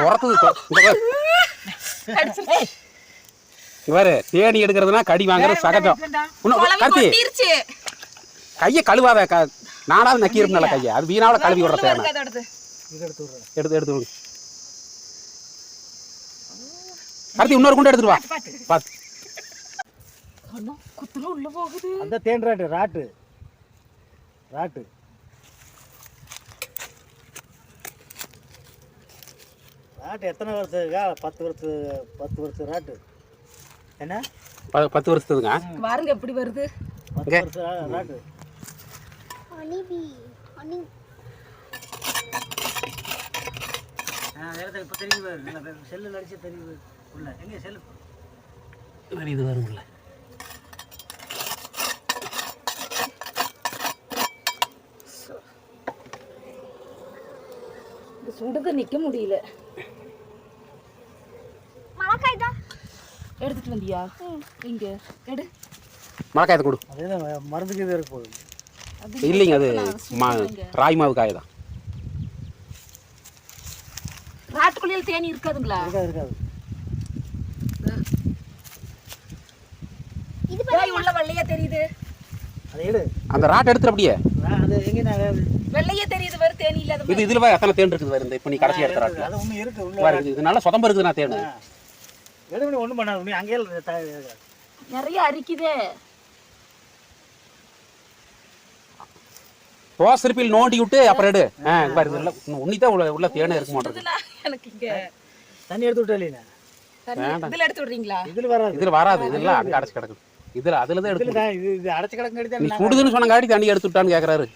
துரத்துது தொ- இங்க பாரு. இங்க பாரு தேனி எடுக்கிறதுனா கடி வாங்குறது சகஜம். கருத்தி கையை கழுவாத நானாவது நக்கி இருப்பேன் கையை. அது வீணாவில் கழுவி விடுற அதோடது. எடுத்து எடுத்து விடு. கருத்தி இன்னொரு குண்டு எடுத்துட்டு வா. பாத்து அண்ணா, குத்துன உள்ள போகுது. அந்த தேன் ராட்டு ராட்டு. ராட்டு. ராட்டு எத்தனை வருஷத்துக்கா? பத்து வருஷத்து பத்து வருஷம் ராட்டு. என்ன? ப- பத்து வருஷத்துக்குங்க? பாருங்க எப்படி வருது? பத்து. வருஷம் ராட்டு. இப்போ தெரியுது செல்லில் அடிச்சு தெரியுது உள்ள. எங்கே செல்லு? இது வரும்ல இந்த சுடுது நிக்க முடியல. எடுத்துட்டு வந்தியா? இங்க எடு. மழைக்காயத்தை கொடு? மருந்துக்கு இது இருக்க போகுது. அது இல்லைங்க அது மா ராய் மாவு காய் தான். ராட்டுக்குள்ளியில் தேனி இருக்காதுங்களா? இருக்காது இருக்காது. ஏய், உள்ள வெள்ளையா தெரியுது. அந்த ராட்டை எடுத்துரு அப்படியே. ரா- அது எங்கே நான் வெள்ளையா தெரியுது வேறு தேனி இல்லாத இது இதுல பாரு எத்தனை தேன் இருக்குது பாரு இந்த இப்போ நீ கடைசி எடுத்த பாரு இது- இது நல்லா சொதம்பு இருக்குது நான் தேனு எடுமணி ஒன்றும் பண்ணாது நீ அங்கேயே நிறைய அரிக்குதே. தோசை திருப்பியில் நோண்டி விட்டு அப்புறம் எடு. ஆ இங்க பாரு உன்னிதான் உள்ள உள்ள தேனே இருக்க மாட்டேங்குது. எனக்கு இங்க. தண்ணி எடுத்து விட்டா இதுல எடுத்து விடுறீங்களா? இதில் வராது. இதுல வராது இதெல்லாம் அங்க அடைச்சு கிடக்குது இதுல அதுல தான் இதில் எடுத்து இது இது அடைச்சி கிடக்கு நீ சுடுதுன்னு சொன்னங்காட்டி தண்ணி எடுத்து விட்டான்னு கேக்குறாரு.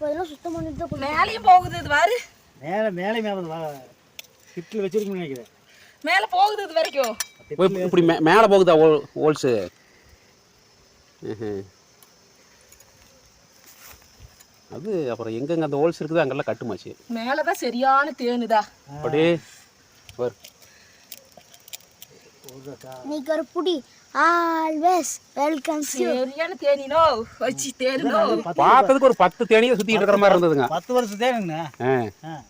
மேலேயும் போகுது இது பாரு. மேலே மேலே மேலே ஹிட்டில் வச்சிருக்கணும்னு நினைக்கிறேன். மேல போகுது இது வரைக்கும். இப்ப- இப்படி மே- மேல போகுதா ஓ- ஹோல்ஸு ம்ஹும். அது அப்புறம் எங்கெங்க அந்த ஹோல்ஸ் இருக்குதோ அங்கெல்லாம் கட்டுமாச்சு. மேலதான் சரியான தேனுதா. அப்படியே பாரு. நீ கருப்புடி ஆல்வேஸ் வெல்கம்ஸ் சரியான தேனினோ? வச்சு தேனுனோ பார்த்ததுக்கு ஒரு பத்து தேனியை சுத்திட்டு இருக்கிற மாதிரி இருந்ததுங்க. பத்து வருஷம். ஆ.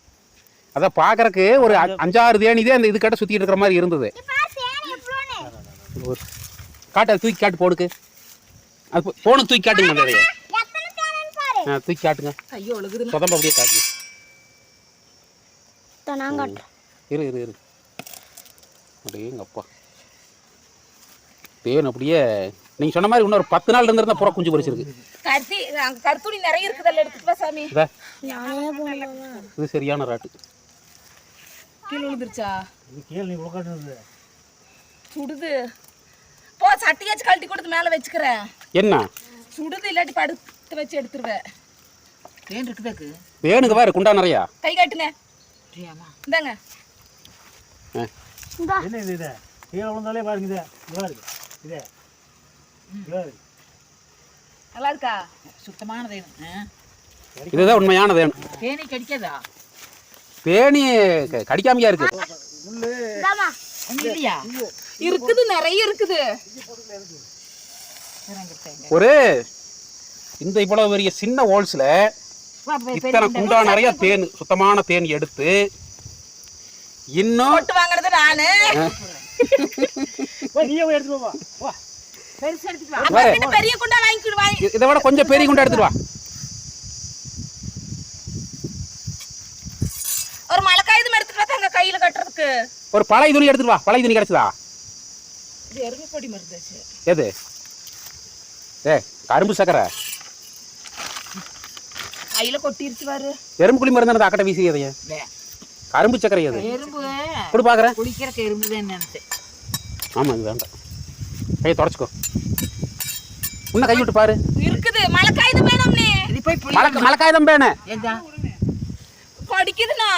அதான் பாக்குறதுக்கு ஒரு அ- அஞ்சாறு தேனிதே அந்த இது கட்ட சுத்திட்டு இருக்கிற மாதிரி இருந்தது. காட்டு தூக்கி காட்டு போடுக்கு. அது போ- போனுக்கு தூக்கி காட்டுங்க அந்த. ஆ தூக்கி காட்டுங்க. ஐயோ ஒழுகுது சொதம்ப அப்படியே காட்டுங்க இரு இரு இரு. அப்படியே எங்க அப்பா. தேன் அப்படியே நீங்க சொன்ன மாதிரி இன்னொரு பத்து நாள் இருந்திருந்தா புறா குஞ்சு பொரிச்சிருக்கு. கருத்தி அங்க கருத்துணி நிறைய இருக்குதல்ல எடுத்துட்டு வா சாமி. இதா, சரியான ராட்டு. கீழே விழுந்துருச்சா? இது கீழே நீ உட்காந்துருது சுடுது. போ சட்டியாச்சும் கழட்டி கொடுத்து மேல வச்சுக்கிறேன் என்ன? சுடுது இல்லாட்டி படுத்து வச்சு எடுத்துருவேன் தேன் இருக்குதாக்கு தேனுக்கு பாரு குண்டா நிறையா. கை காட்டுங்க. இந்தாங்க. என்ன இது இது? கீழே விழுந்தாலே பாருங்க இது. இதுவா இருக்கு இதே. நல்லா இருக்கா சுத்தமான தேன் இதுதான் உண்மையான தேன் தேனி கடிக்காதா? தேனி கடிக்காமையா இருக்கு. இருக்குது நிறைய இருக்குது. ஒரு இந்த இவ்வளவு பெரிய சின்ன ஹோல்ஸ்ல இத்தனை குண்டா நிறைய தேன் சுத்தமான தேன் எடுத்து இன்னும் போட்டு வாங்குறது நானு. இதை விட கொஞ்சம் பெரிய குண்டா எடுத்துட்டு வா. ஒரு மழைக்காயுதம் எடுத்துட்டு வா தங்க கையில கட்டுறதுக்கு. ஒரு பழைய துணி எடுத்துட்டு வா. பழைய துணி கிடைச்சதா? இது எருமை பொடி மருந்தாச்சு. எது? ஏ கரும்பு சக்கரை. கையில கொட்டிருச்சு பாரு. எறும்பு குழி மருந்து அந்த அக்கட்டை வீசி எதைய கரும்பு சக்கரை எது எறும்பு கொடு பாக்குறேன். குளிக்கிறக்கு எறும்பு தான் நினைச்சேன். ஆமா இது வேண்டாம். கையை தொடச்சிக்கோ. இன்னும் கை விட்டு பாரு. இருக்குது. மழைக்காயுதம் வேணும் நீ இது போய் புளி மழை மழைக்காயதம் பேனு ஏதா கொடிக்குதுண்ணா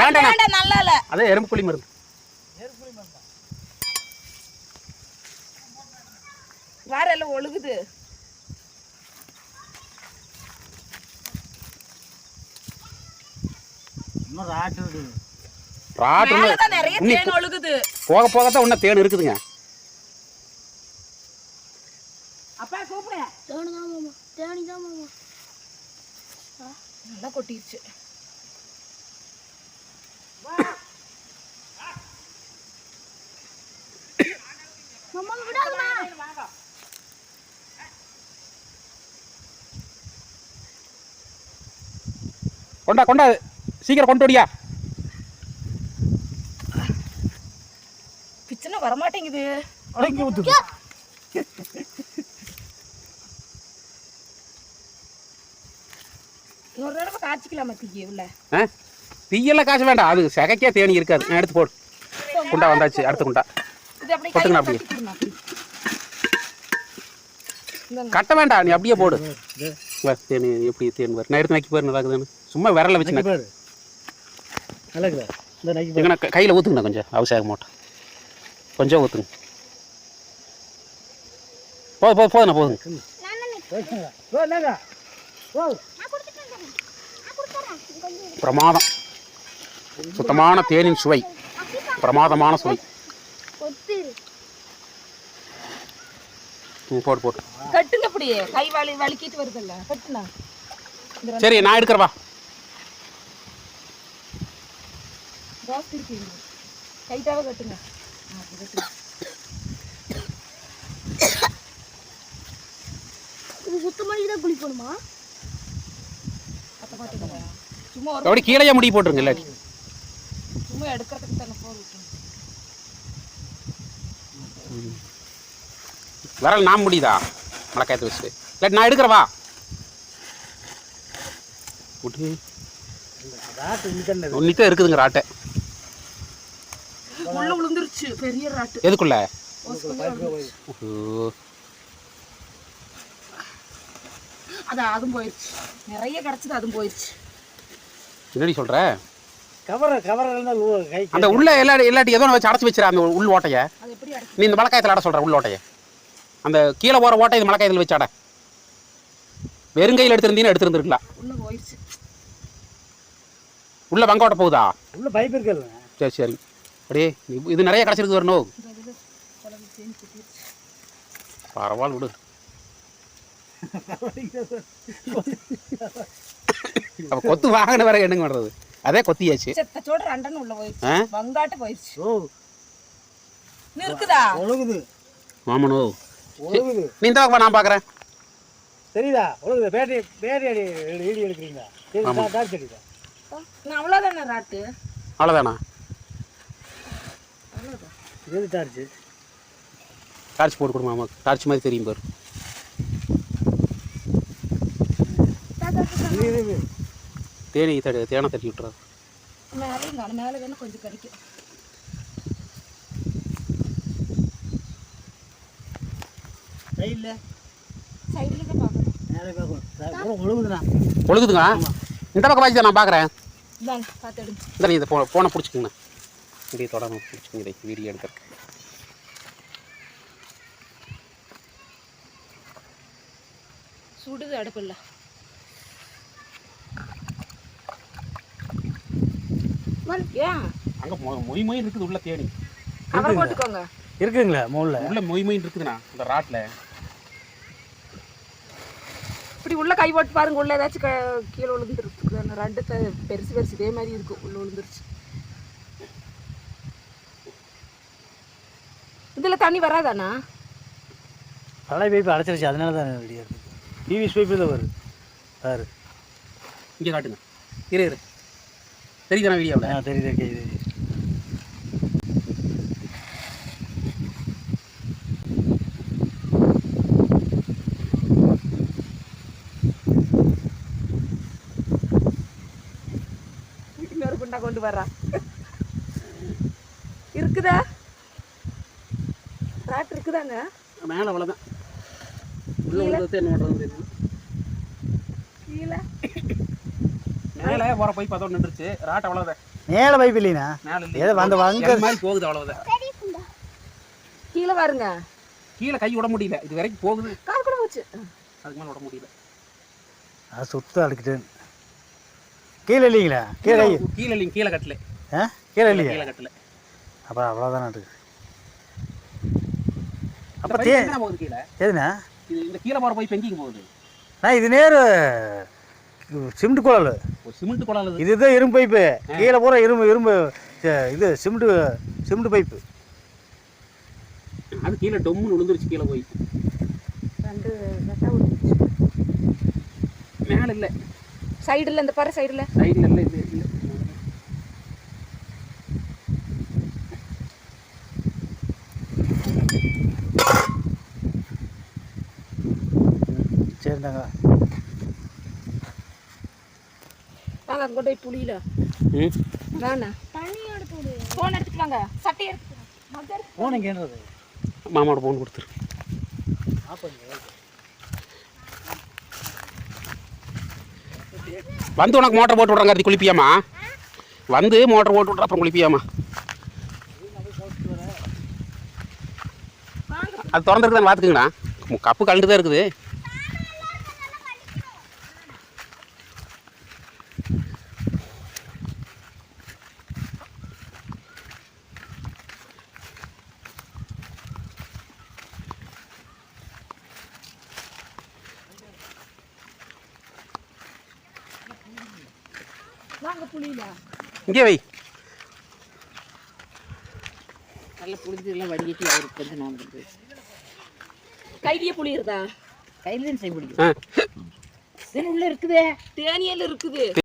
வேண்டாம் வேண்டாம் நல்லா இல்ல. அதே எறும்பு குழி மருந்து. வேற எல்லாம் ஒழுகுது. ராட்டு போக போக தான் இன்னும் தேன் இருக்குதுங்க. அப்பா கூப்பிடு. தேனி தான் மாமா தேனி நல்லா கொட்டிருச்சு. கொண்டா கொண்டாது சீக்கிரம் கொண்டு வடியா பிச்சனை வரமாட்டேங்குது. அடங்கி ஊற்றுது இன்னொரு தடவை காய்ச்சிக்கலாமா தீக்கி உள்ள. ஆ? தீயெல்லாம் காசு வேண்டாம். அது சகைக்கே தேனி இருக்காது. நான் எடுத்து போடு. குண்டா வந்தாச்சு. அடுத்த குண்டா. அப்படியே. இந்தாங்க. கட்ட வேண்டாம். நீ அப்படியே போடு. தேனி எப்படி தேன் வரும் நான் எடுத்து நல்லா இருக்குதானு சும்மா விரல வச்சு நல்லா இருக்குதா இந்த நக்கி கையில் ஊற்றுங்கண்ணா கொஞ்சம் அவசியம் மாட்டோம். கொஞ்சம் ஊற்றுங்க போதும் போதும் போதுண்ணா போதுங்க. பிரமாதம். சுத்தமான தேனின் சுவை. பிரமாதமான சுவை. கொத்து. ம், போடு போடு. கட்டுங்க அப்படியே. கை வலி வலிக்கிட்டு வருதுல்ல. கட்டுனா சரி நான் எடுக்கிறவா தோசை இருக்கீங்க கைட்டாவே கட்டுங்க கட்டுங்க. இது சுத்தம் பண்ணி தான் குளிக்கணுமா? மாட்டேங்க சும்மா அப்படி கீழே முடி போட்டுருங்க இல்லாட்டி. சும்மா எடுக்கிறதுக்கு தானே போதும் விரல் நான் முடியுதா மழைக்காயத்தை வச்சுட்டு. இல்லாட்டி நான் எடுக்கிறவா? விட்டு. ஒன்றித்தான் இருக்குதுங்க ராட்டை. உள்ள விழுந்துருச்சு பெரிய ராட்டு. எதுக்குள்ள? அது அதுவும் போயிடுச்சு நிறைய கிடச்சது அதுவும் போயிடுச்சு என்னடி சொல்ற? கவரை கவரை அந்த உள்ள எல்லா இல்லாட்டி ஏதோ வச்சு அடைச்சி வச்சிரு அந்த உள் ஓட்டைய. அது எப்படி அடைச்சு? நீ இந்த மழைக்காயத்தில் அட சொல்ற உள் ஓட்டைய. அந்த கீழே போகிற ஓட்டை இந்த மழைக்காயத்தில் வச்சு அட. வெறுங்கையில் எடுத்திருந்தீங்கன்னா எடுத்திருந்துருக்கலாம். உள்ள போயிடுச்சு உள்ள வங்க ஓட்ட போகுதா? உள்ள பைப் இருக்குல்ல. சரி சரி. அப்படியே இது- நிறைய கிடச்சிருக்கு வரணும் பரவாயில்ல விடு. அப்போ கொத்து வாங்கின வேற என்னங்க பண்ணுறது அதே கொத்தியாச்சு. செத்தச்சோட ரெண்டன்னு உள்ள போயிடுச்சு. வங்காட்டு போயிடுச்சு. ஓ. இருக்குதா? ஒழுகுது மாமனோ ஒழுகுது நீ நான் பார்க்குறேன் தெரியுதா? ஒழுகுது பேட்டரி பேட்டரி அடி ஈடி எடுக்கிறீங்களா? சரி நான் அவ்வளோதானே ராட்டு? அவ்வளோதானா எது டார்ச்சு டார்ச் போட்டு கொடுமா மாமா டார்ச் மாதிரி தெரியும் பாரு. இது இது இது தேனி தடி தேனை தட்டி விட்டுறாரு மேலே மேலே வேணும் கொஞ்சம் கறிக்கும் சைடில் சைடில் தான் பார்க்கணும். மேலே பார்க்கணும். ஒழுகுதுண்ணா ஒழுகுதுங்க இந்த பக்கம் வாசி நான் பார்க்குறேன். இந்த நீ இதை போ போனை பிடிச்சிக்கோங்க இப்படியே தொடர்ந்து பிடிச்சிக்கோங்க. இதை வீடியோ எடுக்கிறதுக்கு. சுடுது அடுப்பில்ல ஏன்? அங்கே மொய் மொய் இருக்குது உள்ள தேனி கவர் போட்டுக்கோங்க. இருக்குங்களா? மூணில் உள்ள மொய் மொய் இருக்குதுண்ணா அந்த ராட்டில் இப்படி உள்ள கை போட்டு பாருங்க. உள்ள ஏதாச்சும் க- கீழே விழுந்துருக்கு ரெண்டு பெருசு பெருசு இதே மாதிரி இருக்கும் உள்ள விழுந்துருச்சு இதுல தண்ணி வராதாண்ணா? பழைய பைப்பு அடைச்சிருச்சு அதனால தான் ரெடியாக இருக்குது டிவிஎஸ் பைப்பு தான் வருது. பாரு. இங்கே காட்டுங்க. இரு இரு. தெரியுதாண்ணா வீடியோவில் ஆ தெரியுது தெரியுது இன்னொரு குண்டா கொண்டு வர்றா. இருக்குதா? ராட் இருக்குதாங்க? மேலே அவ்வளோதான் உள்ள உள்ளது என்ன பண்ணுறது தெரியும் கீழே? மேலே போகிற பைப் அதோட நின்றுச்சு. ராட் அவ்வளோதான் மேலே பைப் இல்லைண்ணா மேலே ஏதோ வந்து வங்க. மாதிரி போகுது அவ்வளோதான் கீழே பாருங்க. கீழே கை விட முடியல. இது வரைக்கும் போகுது. கால் கூட போச்சு. அதுக்கு மேலே விட முடியல. அது சுத்தம் அடிக்கிட்டேன் கீழே இல்லைங்களா? கீழே கீழே இல்லைங்க. கீழே கட்டல. ஆ? கீழே இல்லையா? கீழே கட்டல அப்புறம் அவ்வளோதானே இருக்கு அப்போ தே போகுது கீழே. எதுண்ணா இது இந்த கீழே போகிற பைப் எங்கேயும் போகுது. நான் இது நேரு சிமெண்ட் குழல். சிமெண்ட் குழால் இதுதான் இரும்பு பைப்பு. கீழே பூரா இரும்பு இரும்பு இது சிமெண்ட் சிமெண்ட் பைப்பு. அது கீழே டொம்முன்னு விழுந்துருச்சு கீழே போய். ரெண்டு கட்டா விழுந்துச்சு மேலே இல்லை. சைடில் இந்த பாரு சைடில். சைடில் இல்லை இது வாங்க அங்கே போய் புளியில. வேணா ஃபோன் எடுத்துட்டு வாங்க எடுத்துட்டு ஃபோன் மாமாவோட ஃபோன் கொடுத்துரு. வந்து உனக்கு மோட்டர் போட்டு விட்றாங்க அது குளிப்பியாமா வந்து மோட்டர் போட்டு விட்ற அப்புறம் குளிப்பியாமா அது திறந்துருக்குதான்னு பார்த்துக்குங்கண்ணா. கப்பு கலந்து தான் இருக்குது. இங்கே வை. நல்லா புளிஞ்சு எல்லாம் வடிகட்டி அவருக்கு கொஞ்சம் நான் வந்து. கையிலேயே புளி இருக்கா கையில் தான் செய்ய முடியும் உள்ள இருக்குதே. தேனியல் இருக்குது.